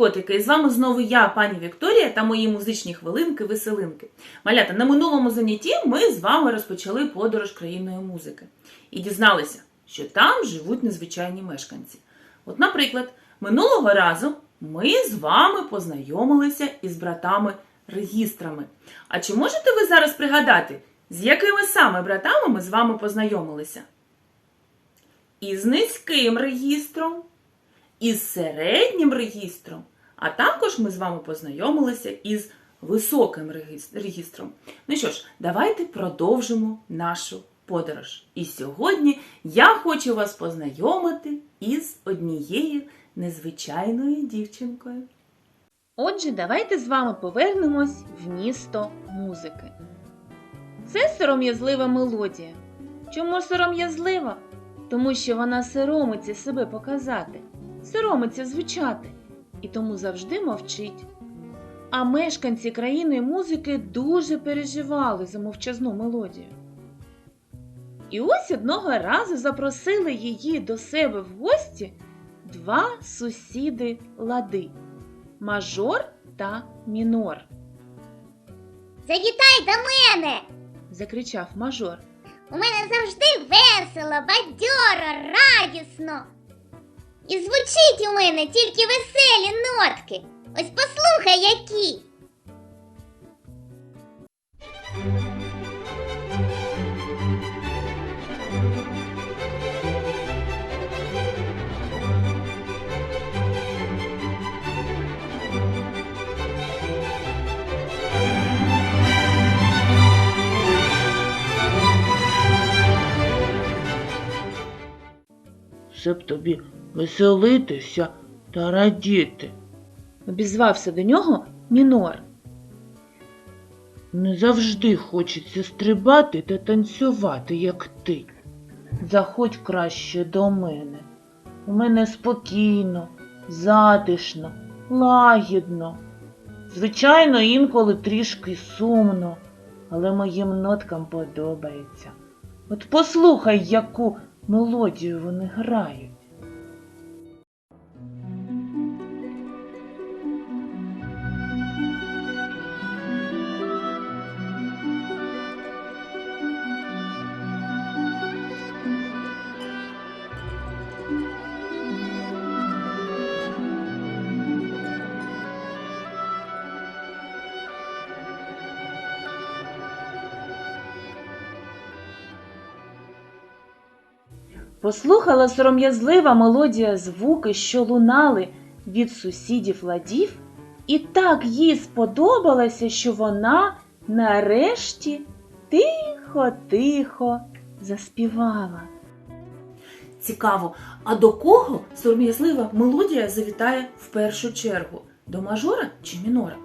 Котики! І з вами знову я, пані Вікторія, та мої музичні хвилинки-веселинки. Малята, на минулому занятті ми з вами розпочали подорож країною музики і дізналися, що там живуть незвичайні мешканці. От, наприклад, минулого разу ми з вами познайомилися із братами-регістрами. А чи можете ви зараз пригадати, з якими саме братами ми з вами познайомилися? Із низьким регістром, із середнім регістром, а також ми з вами познайомилися із високим регістром. Ну що ж, давайте продовжимо нашу подорож. І сьогодні я хочу вас познайомити із однією незвичайною дівчинкою. Отже, давайте з вами повернемось в місто музики. Це сором'язлива мелодія. Чому сором'язлива? Тому що вона соромиться себе показати, соромиться звучати і тому завжди мовчить. А мешканці країни музики дуже переживали за мовчазну мелодію. І ось одного разу запросили її до себе в гості два сусіди лади мажор та мінор. Завітай до мене! закричав мажор. У мене завжди весело, бадьоро, радісно. І звучить у мене тільки веселі нотки. Ось послухай які. щоб тобі веселитися та радіти. Обізвався до нього мінор. Не завжди хочеться стрибати та танцювати, як ти. Заходь краще до мене. У мене спокійно, затишно, лагідно. Звичайно, інколи трішки сумно, але моїм ноткам подобається. От послухай, яку мелодію вони грають. Послухала сором'язлива мелодія звуки, що лунали від сусідів ладів, і так їй сподобалося, що вона нарешті тихо-тихо заспівала. Цікаво, а до кого сором'язлива мелодія завітає в першу чергу? До мажора чи мінора?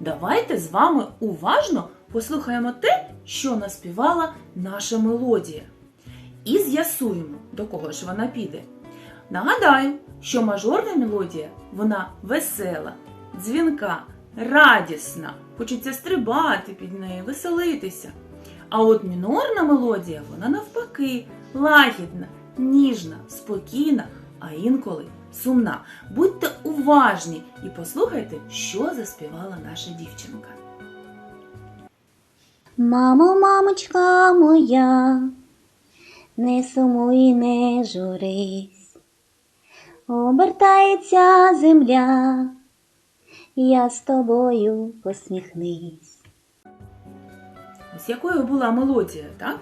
Давайте з вами уважно послухаємо те, що наспівала наша мелодія і з'ясуємо, до кого ж вона піде. Нагадаю, що мажорна мелодія вона весела, дзвінка, радісна, хочеться стрибати під нею, веселитися. А от мінорна мелодія вона навпаки лагідна, ніжна, спокійна, а інколи сумна. Будьте уважні і послухайте, що заспівала наша дівчинка. Мамо, мамочка моя, не сумуй, не журись, обертається земля, я з тобою посміхнись. Ось якою була мелодія, так?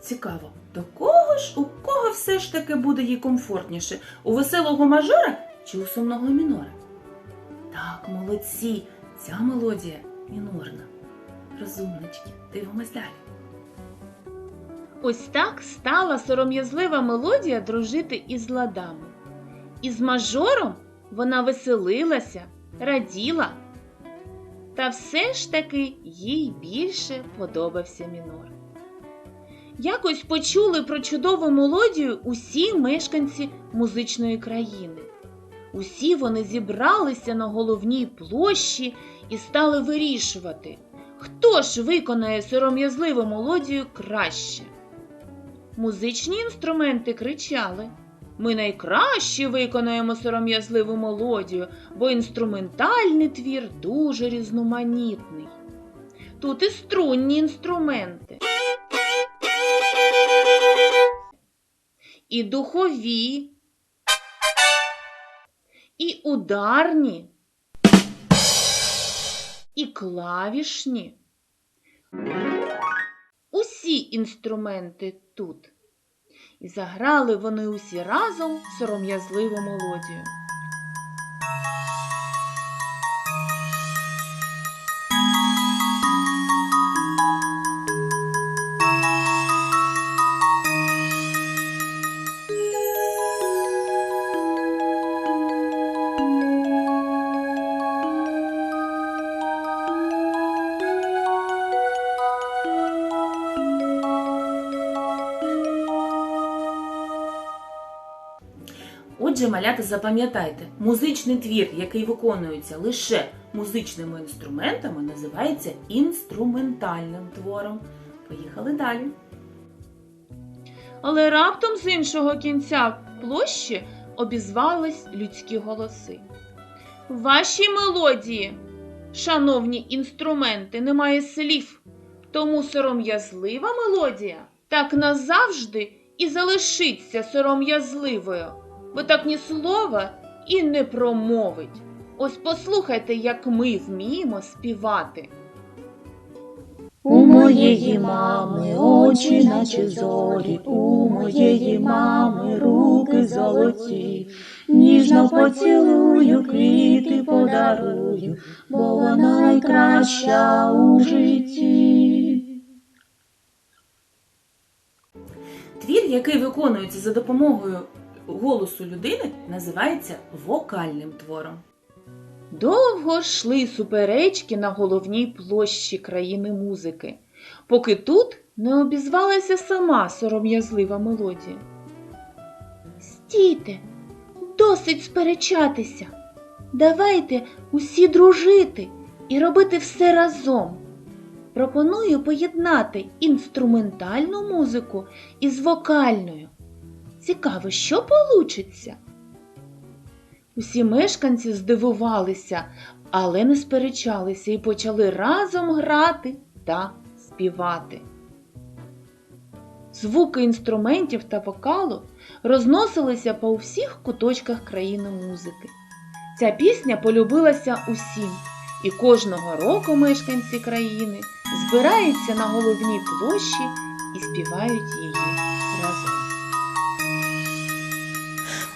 Цікаво, до кого ж, у кого все ж таки буде їй комфортніше? У веселого мажора чи у сумного мінора? Так, молодці, ця мелодія мінорна. Розумнички, дивимось далі. Ось так стала сором'язлива мелодія дружити із ладами. Із мажором вона веселилася, раділа. Та все ж таки їй більше подобався мінор. Якось почули про чудову мелодію усі мешканці музичної країни. Усі вони зібралися на головній площі і стали вирішувати, хто ж виконає сором'язливу мелодію краще. Музичні інструменти кричали, Ми найкраще виконаємо сором'язливу мелодію, бо інструментальний твір дуже різноманітний. Тут і струнні інструменти, і духові, і ударні, і клавішні. Усі інструменти тут. І заграли вони усі разом сором'язливу мелодію. Отже, малята, запам'ятайте, музичний твір, який виконується лише музичними інструментами, називається інструментальним твором. Поїхали далі. Але раптом з іншого кінця площі обізвались людські голоси. В вашій мелодії, шановні інструменти, немає слів, тому сором'язлива мелодія так назавжди і залишиться сором'язливою, бо так ні слова і не промовить. Ось послухайте, як ми вміємо співати. У моєї мами очі, наче зорі, у моєї мами руки золоті, ніжно поцілую, квіти подарую, бо вона найкраща у житті. Твір, який виконується за допомогою голосу людини, називається вокальним твором. Довго йшли суперечки на головній площі країни музики, поки тут не обізвалася сама сором'язлива мелодія. Стійте, досить сперечатися. Давайте усі дружити і робити все разом. Пропоную поєднати інструментальну музику із вокальною. Цікаво, що получиться. Усі мешканці здивувалися, але не сперечалися і почали разом грати та співати. Звуки інструментів та вокалу розносилися по всіх куточках країни музики. Ця пісня полюбилася усім, і кожного року мешканці країни збираються на головній площі і співають її разом.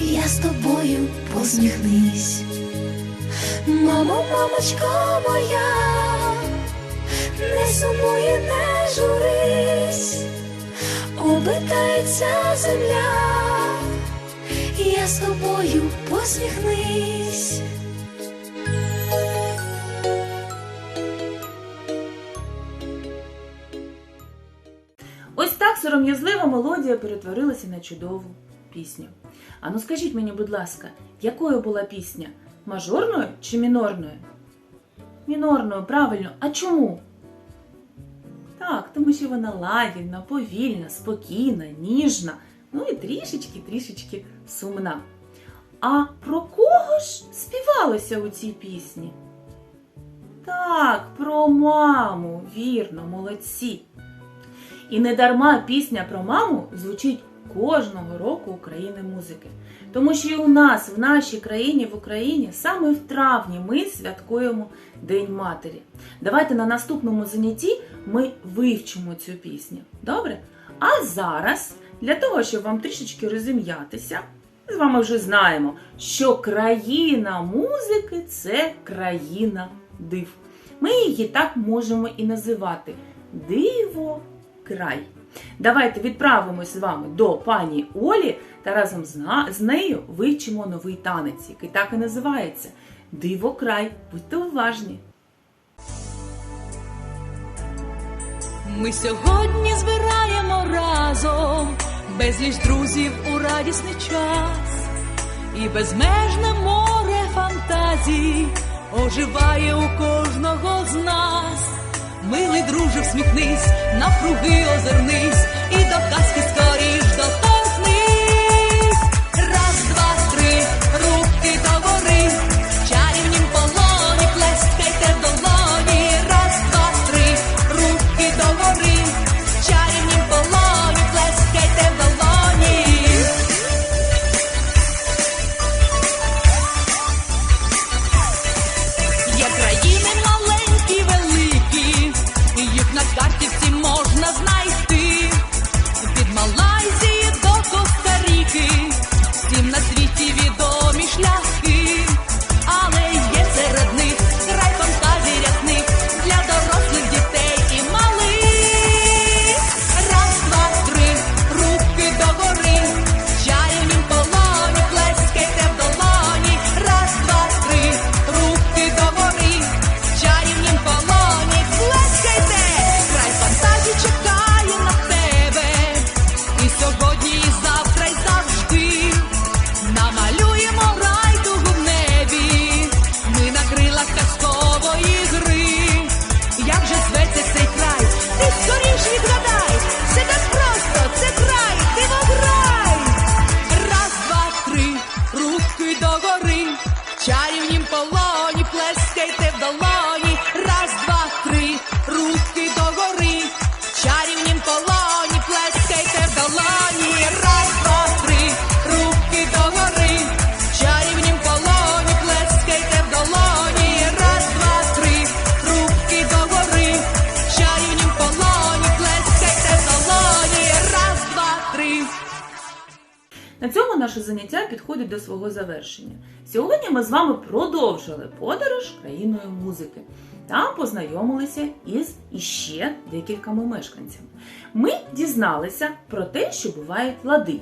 я з тобою посміхнись. Мамо, мамочко моя, не сумуй, і не журись, обертається земля, я з тобою посміхнись. Ось так сором'язлива мелодія перетворилася на чудову пісню. А ну скажіть мені, будь ласка, якою була пісня? Мажорною чи мінорною? Мінорною, правильно. А чому? Так, тому що вона лагідна, повільна, спокійна, ніжна, ну і трішечки-трішечки сумна. А про кого ж співалося у цій пісні? Так, про маму, вірно, молодці. І не дарма пісня про маму звучить кожного року України музики. Тому що і у нас, в нашій країні, в Україні, саме в травні ми святкуємо День Матері. Давайте на наступному занятті ми вивчимо цю пісню. Добре? А зараз, для того, щоб вам трішечки розім'ятися, ми з вами вже знаємо, що країна музики це країна див. Ми її так можемо і називати диво край. Давайте відправимось з вами до пані Олі та разом з, нею вивчимо новий танець, який так і називається Диво край. Будьте уважні! Ми сьогодні збираємо разом безліч друзів у радісний час, і безмежне море фантазій оживає у кожного з нас. Милий друже, всміхнись, навкруги озирнись, і до казки скоріш заняття підходить до свого завершення. Сьогодні ми з вами продовжили подорож країною музики та познайомилися із іще декількома мешканцями. Ми дізналися про те, що бувають лади: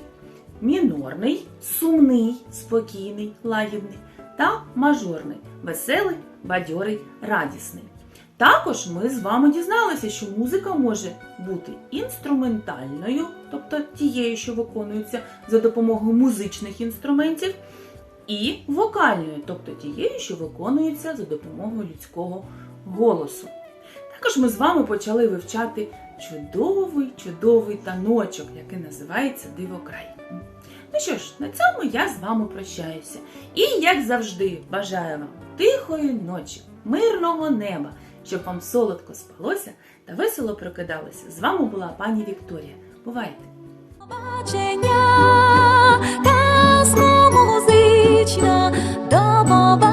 мінорний, сумний, спокійний, лагідний та мажорний, веселий, бадьорий, радісний. Також ми з вами дізналися, що музика може бути інструментальною, тобто тією, що виконується за допомогою музичних інструментів, і вокальною, тобто тією, що виконується за допомогою людського голосу. Також ми з вами почали вивчати чудовий, чудовий таночок, який називається Дивокрай. Ну що ж, на цьому я з вами прощаюся. І, як завжди, бажаю вам тихої ночі, мирного неба, щоб вам солодко спалося та весело прокидалося. З вами була пані Вікторія. Бувайте! Побачення, казка музична, до!